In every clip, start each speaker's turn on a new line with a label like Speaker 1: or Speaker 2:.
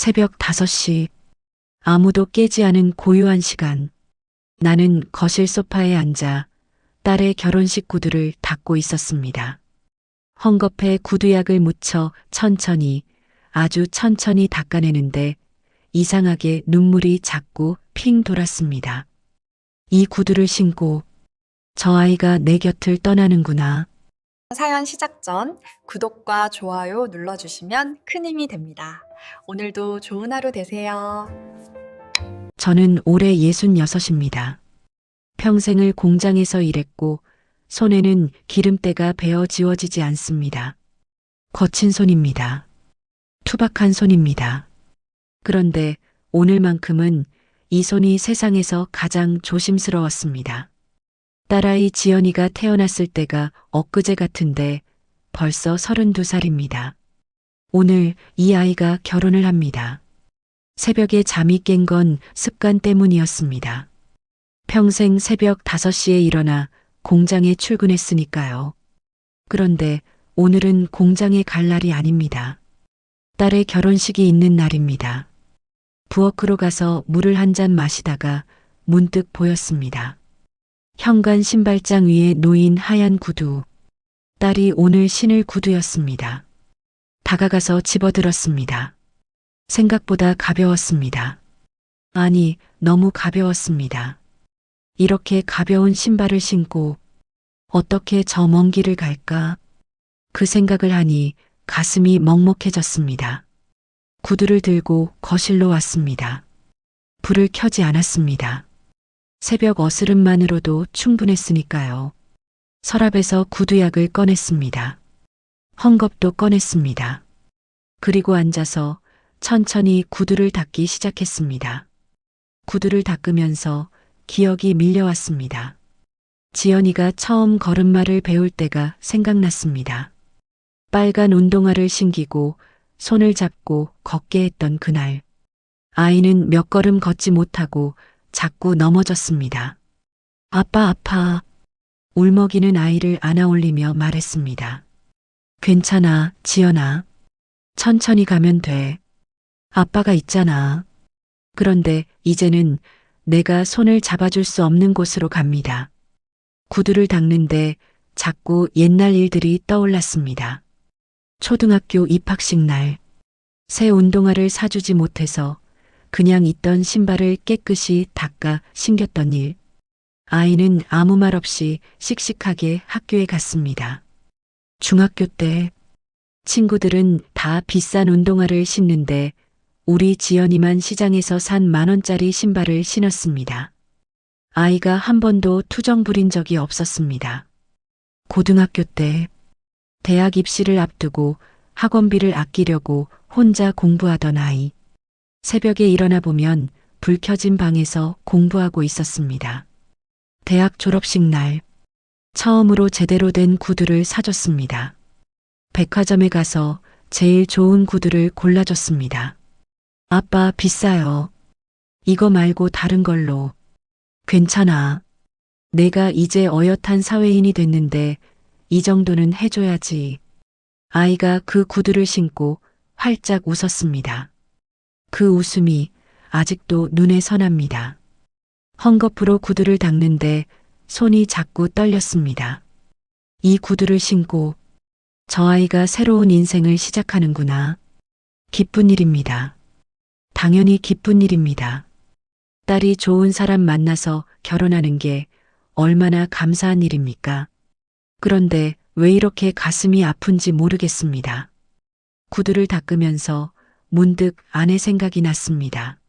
Speaker 1: 새벽 5시. 아무도 깨지 않은 고요한 시간. 나는 거실 소파에 앉아 딸의 결혼식 구두를 닦고 있었습니다. 헝겊에 구두약을 묻혀 천천히, 아주 천천히 닦아내는데 이상하게 눈물이 자꾸 핑 돌았습니다. 이 구두를 신고 저 아이가 내 곁을 떠나는구나.
Speaker 2: 사연 시작 전 구독과 좋아요 눌러주시면 큰 힘이 됩니다. 오늘도 좋은 하루 되세요.
Speaker 1: 저는 올해 66입니다. 평생을 공장에서 일했고 손에는 기름때가 배어 지워지지 않습니다. 거친 손입니다. 투박한 손입니다. 그런데 오늘만큼은 이 손이 세상에서 가장 조심스러웠습니다. 딸아이 지연이가 태어났을 때가 엊그제 같은데 벌써 32살입니다. 오늘 이 아이가 결혼을 합니다. 새벽에 잠이 깬 건 습관 때문이었습니다. 평생 새벽 5시에 일어나 공장에 출근했으니까요. 그런데 오늘은 공장에 갈 날이 아닙니다. 딸의 결혼식이 있는 날입니다. 부엌으로 가서 물을 한 잔 마시다가 문득 보였습니다. 현관 신발장 위에 놓인 하얀 구두. 딸이 오늘 신을 구두였습니다. 다가가서 집어들었습니다. 생각보다 가벼웠습니다. 아니, 너무 가벼웠습니다. 이렇게 가벼운 신발을 신고 어떻게 저 먼 길을 갈까? 그 생각을 하니 가슴이 먹먹해졌습니다. 구두를 들고 거실로 왔습니다. 불을 켜지 않았습니다. 새벽 어스름만으로도 충분했으니까요. 서랍에서 구두약을 꺼냈습니다. 헝겊도 꺼냈습니다. 그리고 앉아서 천천히 구두를 닦기 시작했습니다. 구두를 닦으면서 기억이 밀려왔습니다. 지연이가 처음 걸음마를 배울 때가 생각났습니다. 빨간 운동화를 신기고 손을 잡고 걷게 했던 그날. 아이는 몇 걸음 걷지 못하고 자꾸 넘어졌습니다. 아빠 아파. 울먹이는 아이를 안아 올리며 말했습니다. 괜찮아, 지연아. 천천히 가면 돼. 아빠가 있잖아. 그런데 이제는 내가 손을 잡아줄 수 없는 곳으로 갑니다. 구두를 닦는데 자꾸 옛날 일들이 떠올랐습니다. 초등학교 입학식 날, 새 운동화를 사주지 못해서 그냥 있던 신발을 깨끗이 닦아 신겼던 일. 아이는 아무 말 없이 씩씩하게 학교에 갔습니다. 중학교 때 친구들은 다 비싼 운동화를 신는데 우리 지연이만 시장에서 산 만원짜리 신발을 신었습니다. 아이가 한 번도 투정 부린 적이 없었습니다. 고등학교 때 대학 입시를 앞두고 학원비를 아끼려고 혼자 공부하던 아이. 새벽에 일어나 보면 불 켜진 방에서 공부하고 있었습니다. 대학 졸업식 날 처음으로 제대로 된 구두를 사줬습니다. 백화점에 가서 제일 좋은 구두를 골라줬습니다. 아빠 비싸요. 이거 말고 다른 걸로. 괜찮아. 내가 이제 어엿한 사회인이 됐는데 이 정도는 해줘야지. 아이가 그 구두를 신고 활짝 웃었습니다. 그 웃음이 아직도 눈에 선합니다. 헝겊으로 구두를 닦는데 손이 자꾸 떨렸습니다. 이 구두를 신고 저 아이가 새로운 인생을 시작하는구나. 기쁜 일입니다. 당연히 기쁜 일입니다. 딸이 좋은 사람 만나서 결혼하는 게 얼마나 감사한 일입니까? 그런데 왜 이렇게 가슴이 아픈지 모르겠습니다. 구두를 닦으면서 문득 아내 생각이 났습니다.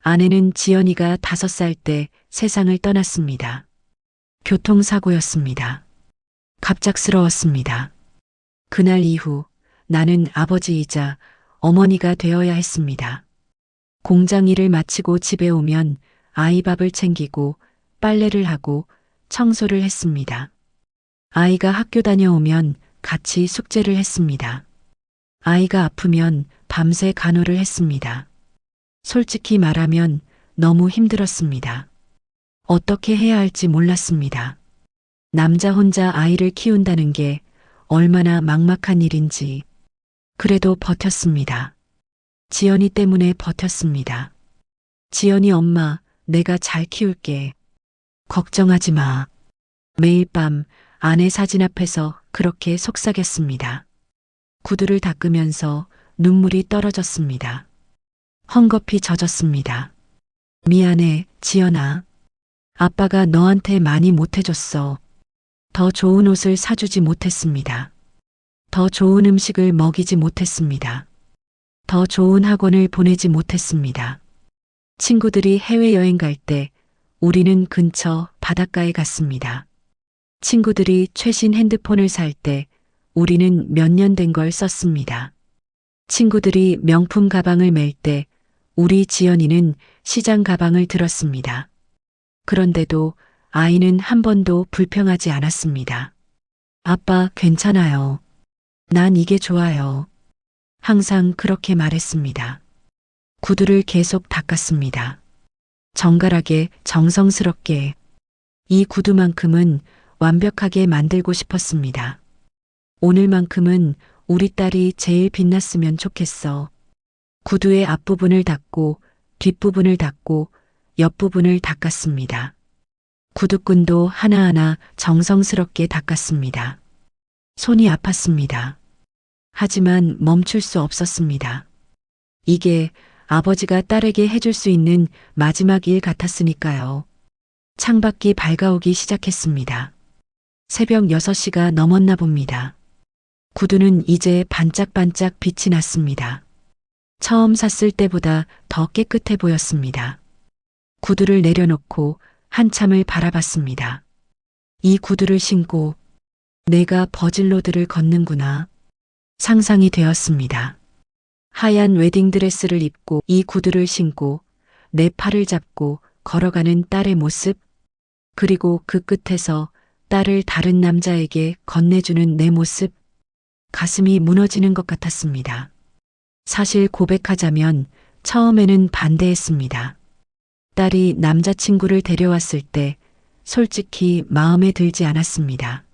Speaker 1: 아내는 지연이가 다섯 살 때 세상을 떠났습니다. 교통사고였습니다. 갑작스러웠습니다. 그날 이후 나는 아버지이자 어머니가 되어야 했습니다. 공장 일을 마치고 집에 오면 아이 밥을 챙기고 빨래를 하고 청소를 했습니다. 아이가 학교 다녀오면 같이 숙제를 했습니다. 아이가 아프면 밤새 간호를 했습니다. 솔직히 말하면 너무 힘들었습니다. 어떻게 해야 할지 몰랐습니다. 남자 혼자 아이를 키운다는 게 얼마나 막막한 일인지. 그래도 버텼습니다. 지연이 때문에 버텼습니다. 지연이 엄마, 내가 잘 키울게. 걱정하지 마. 매일 밤 아내 사진 앞에서 그렇게 속삭였습니다. 구두를 닦으면서 눈물이 떨어졌습니다. 헝겊이 젖었습니다. 미안해, 지연아. 아빠가 너한테 많이 못해줬어. 더 좋은 옷을 사주지 못했습니다. 더 좋은 음식을 먹이지 못했습니다. 더 좋은 학원을 보내지 못했습니다. 친구들이 해외여행 갈 때 우리는 근처 바닷가에 갔습니다. 친구들이 최신 핸드폰을 살 때 우리는 몇 년 된 걸 썼습니다. 친구들이 명품 가방을 맬때 우리 지연이는 시장 가방을 들었습니다. 그런데도 아이는 한 번도 불평하지 않았습니다. 아빠, 괜찮아요. 난 이게 좋아요. 항상 그렇게 말했습니다. 구두를 계속 닦았습니다. 정갈하게, 정성스럽게. 이 구두만큼은 완벽하게 만들고 싶었습니다. 오늘만큼은 우리 딸이 제일 빛났으면 좋겠어. 구두의 앞부분을 닦고, 뒷부분을 닦고, 옆부분을 닦았습니다. 구두끈도 하나하나 정성스럽게 닦았습니다. 손이 아팠습니다. 하지만 멈출 수 없었습니다. 이게 아버지가 딸에게 해줄 수 있는 마지막 일 같았으니까요. 창밖이 밝아오기 시작했습니다. 새벽 6시가 넘었나 봅니다. 구두는 이제 반짝반짝 빛이 났습니다. 처음 샀을 때보다 더 깨끗해 보였습니다. 구두를 내려놓고 한참을 바라봤습니다. 이 구두를 신고 내가 버질로드를 걷는구나. 상상이 되었습니다. 하얀 웨딩드레스를 입고 이 구두를 신고 내 팔을 잡고 걸어가는 딸의 모습, 그리고 그 끝에서 딸을 다른 남자에게 건네주는 내 모습, 가슴이 무너지는 것 같았습니다. 사실 고백하자면 처음에는 반대했습니다. 딸이 남자친구를 데려왔을 때 솔직히 마음에 들지 않았습니다.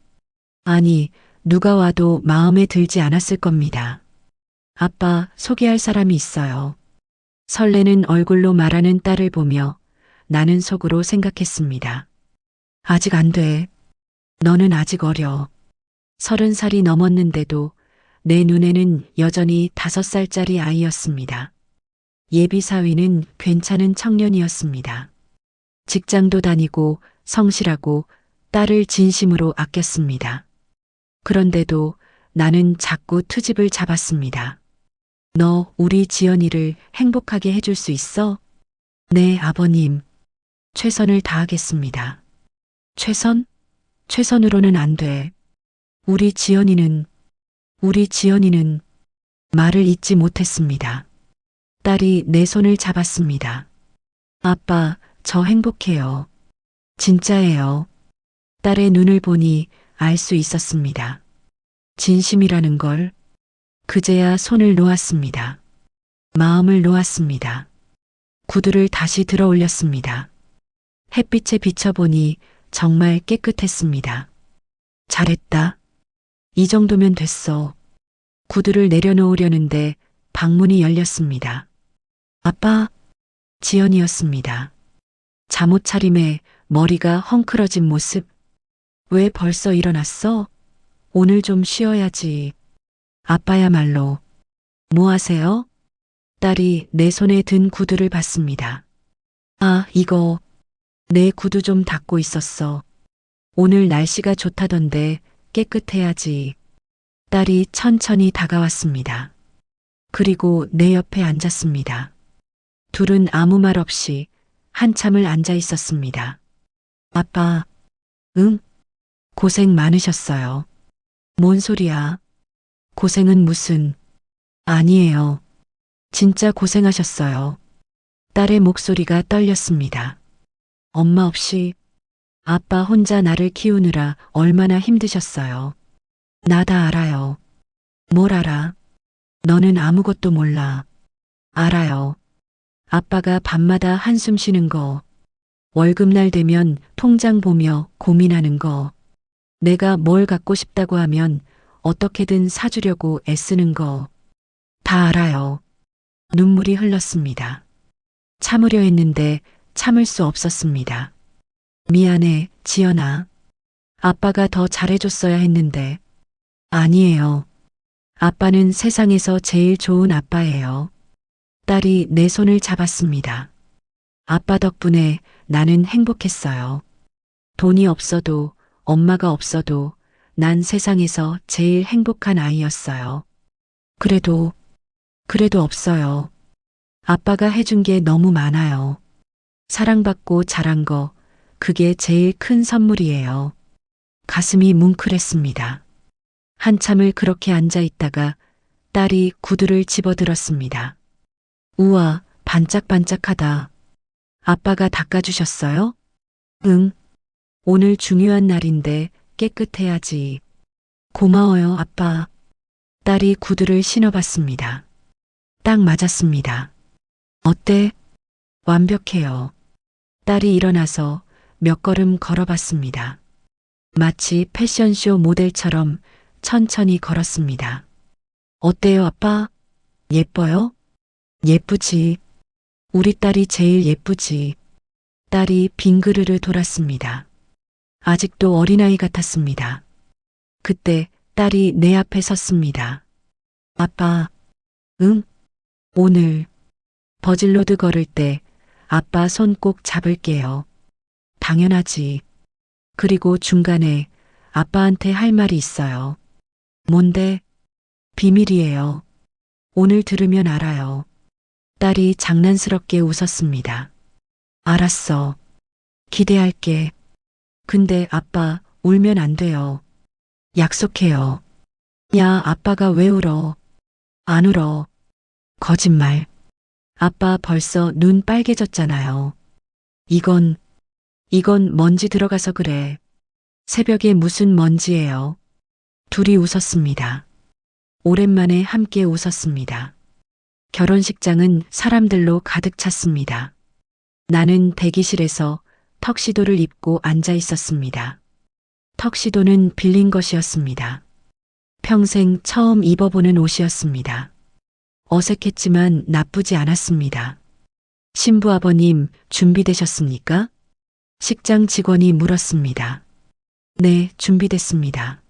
Speaker 1: 아니, 누가 와도 마음에 들지 않았을 겁니다. 아빠, 소개할 사람이 있어요. 설레는 얼굴로 말하는 딸을 보며 나는 속으로 생각했습니다. 아직 안 돼. 너는 아직 어려. 서른 살이 넘었는데도 내 눈에는 여전히 다섯 살짜리 아이였습니다. 예비 사위는 괜찮은 청년이었습니다. 직장도 다니고 성실하고 딸을 진심으로 아꼈습니다. 그런데도 나는 자꾸 투집을 잡았습니다. 너 우리 지연이를 행복하게 해줄 수 있어? 네, 아버님. 최선을 다하겠습니다. 최선? 최선으로는 안 돼. 우리 지연이는, 우리 지연이는 말을 잇지 못했습니다. 딸이 내 손을 잡았습니다. 아빠, 저 행복해요. 진짜예요. 딸의 눈을 보니 알 수 있었습니다. 진심이라는 걸 그제야 손을 놓았습니다. 마음을 놓았습니다. 구두를 다시 들어 올렸습니다. 햇빛에 비춰보니 정말 깨끗했습니다. 잘했다. 이 정도면 됐어. 구두를 내려놓으려는데 방문이 열렸습니다. 아빠, 지연이었습니다. 잠옷 차림에 머리가 헝클어진 모습. 왜 벌써 일어났어? 오늘 좀 쉬어야지. 아빠야말로. 뭐 하세요? 딸이 내 손에 든 구두를 봤습니다. 아, 이거. 내 구두 좀 닦고 있었어. 오늘 날씨가 좋다던데 깨끗해야지. 딸이 천천히 다가왔습니다. 그리고 내 옆에 앉았습니다. 둘은 아무 말 없이 한참을 앉아 있었습니다. 아빠, 응? 고생 많으셨어요. 뭔 소리야? 고생은 무슨, 아니에요. 진짜 고생하셨어요. 딸의 목소리가 떨렸습니다. 엄마 없이 아빠 혼자 나를 키우느라 얼마나 힘드셨어요. 나 다 알아요. 뭘 알아? 너는 아무것도 몰라. 알아요. 아빠가 밤마다 한숨 쉬는 거, 월급날 되면 통장 보며 고민하는 거, 내가 뭘 갖고 싶다고 하면 어떻게든 사주려고 애쓰는 거, 다 알아요. 눈물이 흘렀습니다. 참으려 했는데 참을 수 없었습니다. 미안해, 지연아. 아빠가 더 잘해줬어야 했는데. 아니에요. 아빠는 세상에서 제일 좋은 아빠예요. 딸이 내 손을 잡았습니다. 아빠 덕분에 나는 행복했어요. 돈이 없어도 엄마가 없어도 난 세상에서 제일 행복한 아이였어요. 그래도, 그래도 없어요. 아빠가 해준 게 너무 많아요. 사랑받고 자란 거, 그게 제일 큰 선물이에요. 가슴이 뭉클했습니다. 한참을 그렇게 앉아 있다가 딸이 구두를 집어들었습니다. 우와, 반짝반짝하다. 아빠가 닦아주셨어요? 응. 오늘 중요한 날인데 깨끗해야지. 고마워요, 아빠. 딸이 구두를 신어봤습니다. 딱 맞았습니다. 어때? 완벽해요. 딸이 일어나서 몇 걸음 걸어봤습니다. 마치 패션쇼 모델처럼 천천히 걸었습니다. 어때요, 아빠? 예뻐요? 예쁘지. 우리 딸이 제일 예쁘지. 딸이 빙그르르 돌았습니다. 아직도 어린아이 같았습니다. 그때 딸이 내 앞에 섰습니다. 아빠, 응? 오늘 버질로드 걸을 때 아빠 손 꼭 잡을게요. 당연하지. 그리고 중간에 아빠한테 할 말이 있어요. 뭔데? 비밀이에요. 오늘 들으면 알아요. 딸이 장난스럽게 웃었습니다. 알았어. 기대할게. 근데 아빠 울면 안 돼요. 약속해요. 야, 아빠가 왜 울어? 안 울어. 거짓말. 아빠 벌써 눈 빨개졌잖아요. 이건, 이건 먼지 들어가서 그래. 새벽에 무슨 먼지예요? 둘이 웃었습니다. 오랜만에 함께 웃었습니다. 결혼식장은 사람들로 가득 찼습니다. 나는 대기실에서 턱시도를 입고 앉아 있었습니다. 턱시도는 빌린 것이었습니다. 평생 처음 입어보는 옷이었습니다. 어색했지만 나쁘지 않았습니다. 신부 아버님 준비되셨습니까? 식장 직원이 물었습니다. 네, 준비됐습니다.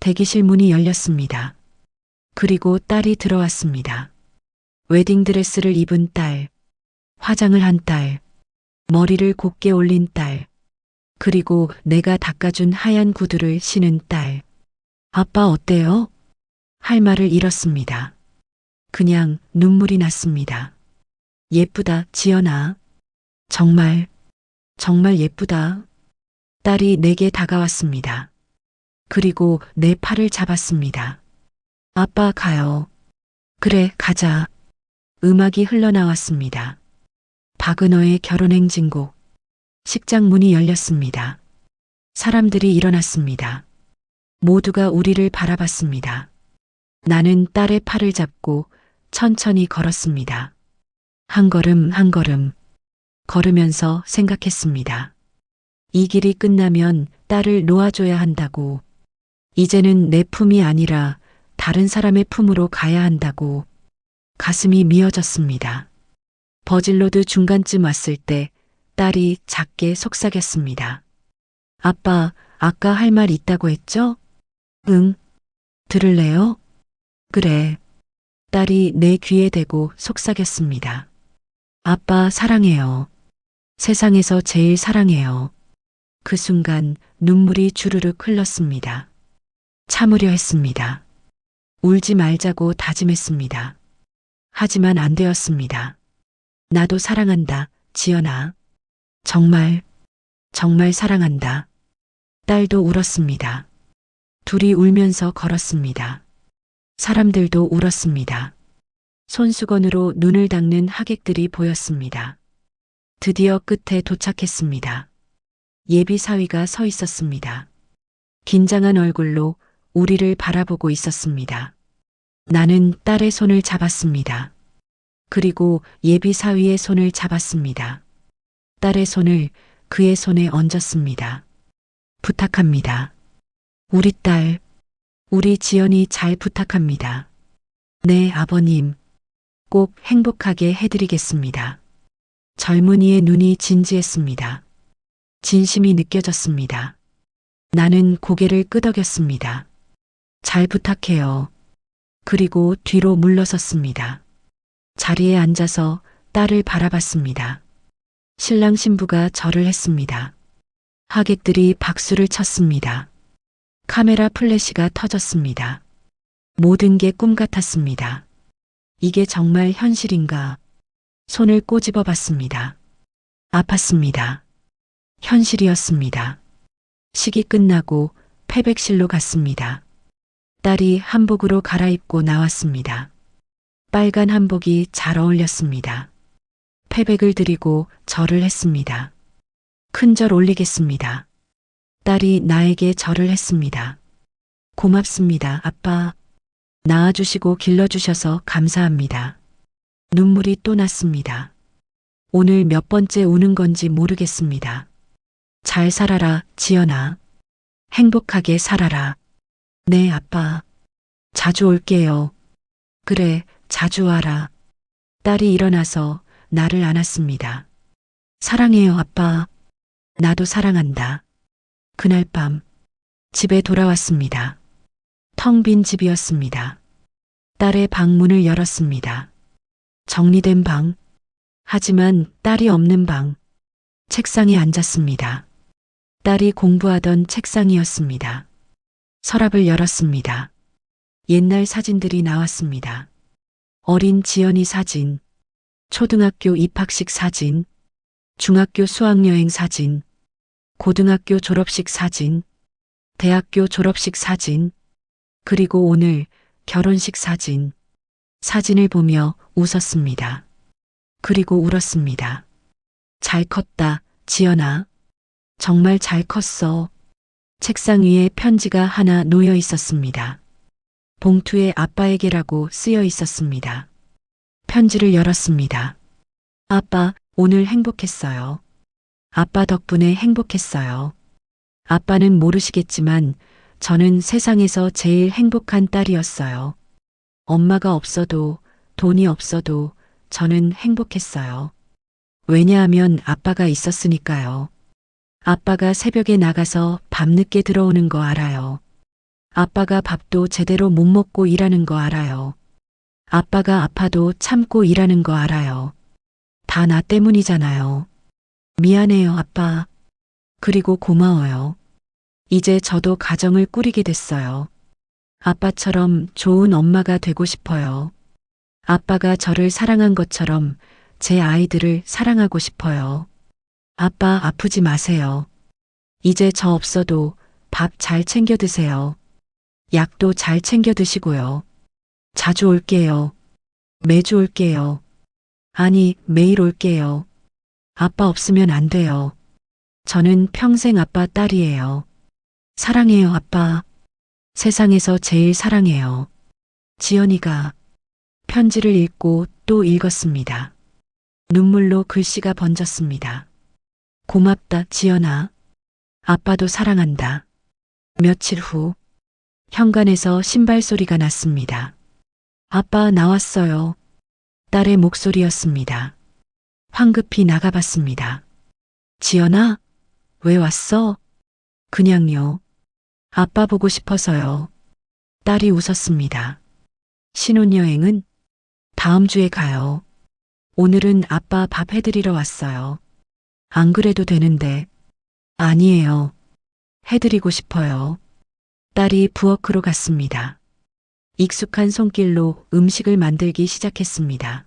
Speaker 1: 대기실 문이 열렸습니다. 그리고 딸이 들어왔습니다. 웨딩드레스를 입은 딸, 화장을 한 딸, 머리를 곱게 올린 딸, 그리고 내가 닦아준 하얀 구두를 신은 딸. 아빠 어때요? 할 말을 잃었습니다. 그냥 눈물이 났습니다. 예쁘다, 지연아. 정말, 정말 예쁘다. 딸이 내게 다가왔습니다. 그리고 내 팔을 잡았습니다. 아빠 가요. 그래, 가자. 음악이 흘러나왔습니다. 박은호의 결혼행진곡. 식장 문이 열렸습니다. 사람들이 일어났습니다. 모두가 우리를 바라봤습니다. 나는 딸의 팔을 잡고 천천히 걸었습니다. 한 걸음 한 걸음 걸으면서 생각했습니다. 이 길이 끝나면 딸을 놓아줘야 한다고. 이제는 내 품이 아니라 다른 사람의 품으로 가야 한다고. 가슴이 미어졌습니다. 버질로드 중간쯤 왔을 때 딸이 작게 속삭였습니다. 아빠, 아까 할 말 있다고 했죠? 응. 들을래요? 그래. 딸이 내 귀에 대고 속삭였습니다. 아빠 사랑해요. 세상에서 제일 사랑해요. 그 순간 눈물이 주르륵 흘렀습니다. 참으려 했습니다. 울지 말자고 다짐했습니다. 하지만 안 되었습니다. 나도 사랑한다, 지연아. 정말, 정말 사랑한다. 딸도 울었습니다. 둘이 울면서 걸었습니다. 사람들도 울었습니다. 손수건으로 눈을 닦는 하객들이 보였습니다. 드디어 끝에 도착했습니다. 예비 사위가 서 있었습니다. 긴장한 얼굴로 우리를 바라보고 있었습니다. 나는 딸의 손을 잡았습니다. 그리고 예비 사위의 손을 잡았습니다. 딸의 손을 그의 손에 얹었습니다. 부탁합니다. 우리 딸, 우리 지연이 잘 부탁합니다. 네, 아버님. 꼭 행복하게 해드리겠습니다. 젊은이의 눈이 진지했습니다. 진심이 느껴졌습니다. 나는 고개를 끄덕였습니다. 잘 부탁해요. 그리고 뒤로 물러섰습니다. 자리에 앉아서 딸을 바라봤습니다. 신랑 신부가 절을 했습니다. 하객들이 박수를 쳤습니다. 카메라 플래시가 터졌습니다. 모든 게 꿈 같았습니다. 이게 정말 현실인가? 손을 꼬집어 봤습니다. 아팠습니다. 현실이었습니다. 식이 끝나고 패백실로 갔습니다. 딸이 한복으로 갈아입고 나왔습니다. 빨간 한복이 잘 어울렸습니다. 패백을 드리고 절을 했습니다. 큰 절 올리겠습니다. 딸이 나에게 절을 했습니다. 고맙습니다, 아빠. 낳아주시고 길러주셔서 감사합니다. 눈물이 또 났습니다. 오늘 몇 번째 우는 건지 모르겠습니다. 잘 살아라, 지연아. 행복하게 살아라. 네, 아빠. 자주 올게요. 그래, 자주 와라. 딸이 일어나서 나를 안았습니다. 사랑해요, 아빠. 나도 사랑한다. 그날 밤, 집에 돌아왔습니다. 텅 빈 집이었습니다. 딸의 방문을 열었습니다. 정리된 방. 하지만 딸이 없는 방. 책상에 앉았습니다. 딸이 공부하던 책상이었습니다. 서랍을 열었습니다. 옛날 사진들이 나왔습니다. 어린 지연이 사진, 초등학교 입학식 사진, 중학교 수학여행 사진, 고등학교 졸업식 사진, 대학교 졸업식 사진, 그리고 오늘 결혼식 사진. 사진을 보며 웃었습니다. 그리고 울었습니다. 잘 컸다, 지연아. 정말 잘 컸어. 책상 위에 편지가 하나 놓여 있었습니다. 봉투에 아빠에게라고 쓰여 있었습니다. 편지를 열었습니다. 아빠, 오늘 행복했어요. 아빠 덕분에 행복했어요. 아빠는 모르시겠지만 저는 세상에서 제일 행복한 딸이었어요. 엄마가 없어도 돈이 없어도 저는 행복했어요. 왜냐하면 아빠가 있었으니까요. 아빠가 새벽에 나가서 밤늦게 들어오는 거 알아요. 아빠가 밥도 제대로 못 먹고 일하는 거 알아요. 아빠가 아파도 참고 일하는 거 알아요. 다 나 때문이잖아요. 미안해요, 아빠. 그리고 고마워요. 이제 저도 가정을 꾸리게 됐어요. 아빠처럼 좋은 엄마가 되고 싶어요. 아빠가 저를 사랑한 것처럼 제 아이들을 사랑하고 싶어요. 아빠 아프지 마세요. 이제 저 없어도 밥 잘 챙겨 드세요. 약도 잘 챙겨 드시고요. 자주 올게요. 매주 올게요. 아니, 매일 올게요. 아빠 없으면 안 돼요. 저는 평생 아빠 딸이에요. 사랑해요, 아빠. 세상에서 제일 사랑해요. 지연이가 편지를 읽고 또 읽었습니다. 눈물로 글씨가 번졌습니다. 고맙다, 지연아. 아빠도 사랑한다. 며칠 후, 현관에서 신발 소리가 났습니다. 아빠 나왔어요. 딸의 목소리였습니다. 황급히 나가봤습니다. 지연아, 왜 왔어? 그냥요. 아빠 보고 싶어서요. 딸이 웃었습니다. 신혼여행은 다음 주에 가요. 오늘은 아빠 밥 해드리러 왔어요. 안 그래도 되는데. 아니에요. 해드리고 싶어요. 딸이 부엌으로 갔습니다. 익숙한 손길로 음식을 만들기 시작했습니다.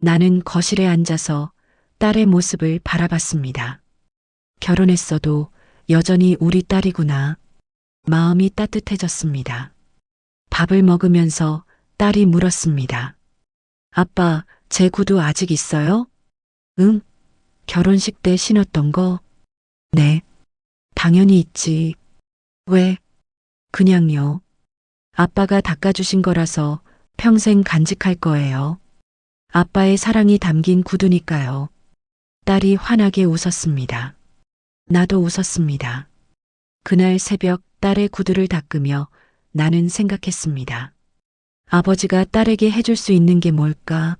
Speaker 1: 나는 거실에 앉아서 딸의 모습을 바라봤습니다. 결혼했어도 여전히 우리 딸이구나. 마음이 따뜻해졌습니다. 밥을 먹으면서 딸이 물었습니다. 아빠, 제 구두 아직 있어요? 응. 결혼식 때 신었던 거? 네. 당연히 있지. 왜? 그냥요. 아빠가 닦아주신 거라서 평생 간직할 거예요. 아빠의 사랑이 담긴 구두니까요. 딸이 환하게 웃었습니다. 나도 웃었습니다. 그날 새벽 딸의 구두를 닦으며 나는 생각했습니다. 아버지가 딸에게 해줄 수 있는 게 뭘까?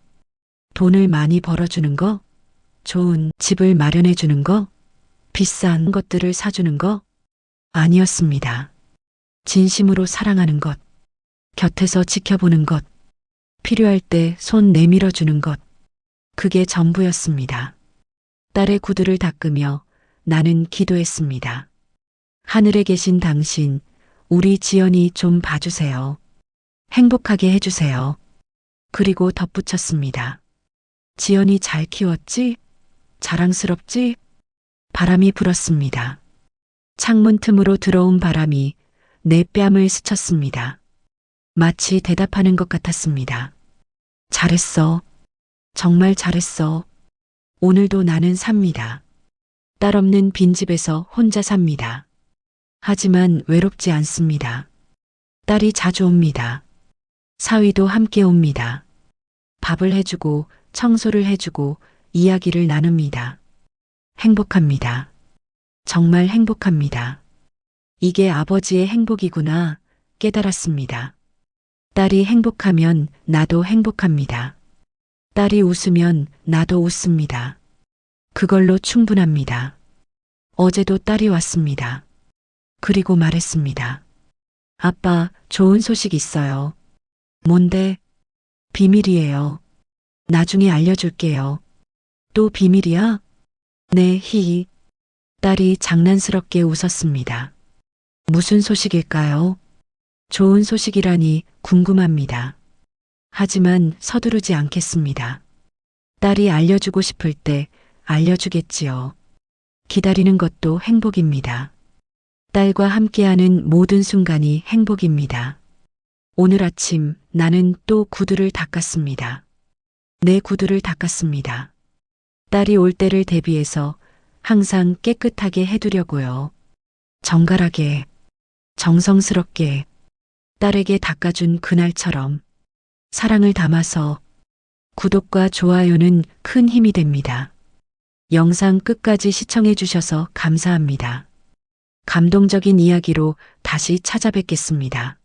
Speaker 1: 돈을 많이 벌어주는 거? 좋은 집을 마련해 주는 거? 비싼 것들을 사주는 거? 아니었습니다. 진심으로 사랑하는 것, 곁에서 지켜보는 것, 필요할 때 손 내밀어 주는 것, 그게 전부였습니다. 딸의 구두를 닦으며 나는 기도했습니다. 하늘에 계신 당신, 우리 지연이 좀 봐주세요. 행복하게 해주세요. 그리고 덧붙였습니다. 지연이 잘 키웠지? 자랑스럽지? 바람이 불었습니다. 창문 틈으로 들어온 바람이 내 뺨을 스쳤습니다. 마치 대답하는 것 같았습니다. 잘했어. 정말 잘했어. 오늘도 나는 삽니다. 딸 없는 빈집에서 혼자 삽니다. 하지만 외롭지 않습니다. 딸이 자주 옵니다. 사위도 함께 옵니다. 밥을 해주고 청소를 해주고 이야기를 나눕니다. 행복합니다. 정말 행복합니다. 이게 아버지의 행복이구나 깨달았습니다. 딸이 행복하면 나도 행복합니다. 딸이 웃으면 나도 웃습니다. 그걸로 충분합니다. 어제도 딸이 왔습니다. 그리고 말했습니다. 아빠, 좋은 소식 있어요. 뭔데? 비밀이에요. 나중에 알려줄게요. 또 비밀이야? 네, 히. 딸이 장난스럽게 웃었습니다. 무슨 소식일까요? 좋은 소식이라니 궁금합니다. 하지만 서두르지 않겠습니다. 딸이 알려주고 싶을 때 알려주겠지요. 기다리는 것도 행복입니다. 딸과 함께하는 모든 순간이 행복입니다. 오늘 아침 나는 또 구두를 닦았습니다. 내 구두를 닦았습니다. 딸이 올 때를 대비해서 항상 깨끗하게 해두려고요. 정갈하게, 정성스럽게 딸에게 닦아준 그날처럼 사랑을 담아서 구독과 좋아요는 큰 힘이 됩니다. 영상 끝까지 시청해 주셔서 감사합니다. 감동적인 이야기로 다시 찾아뵙겠습니다.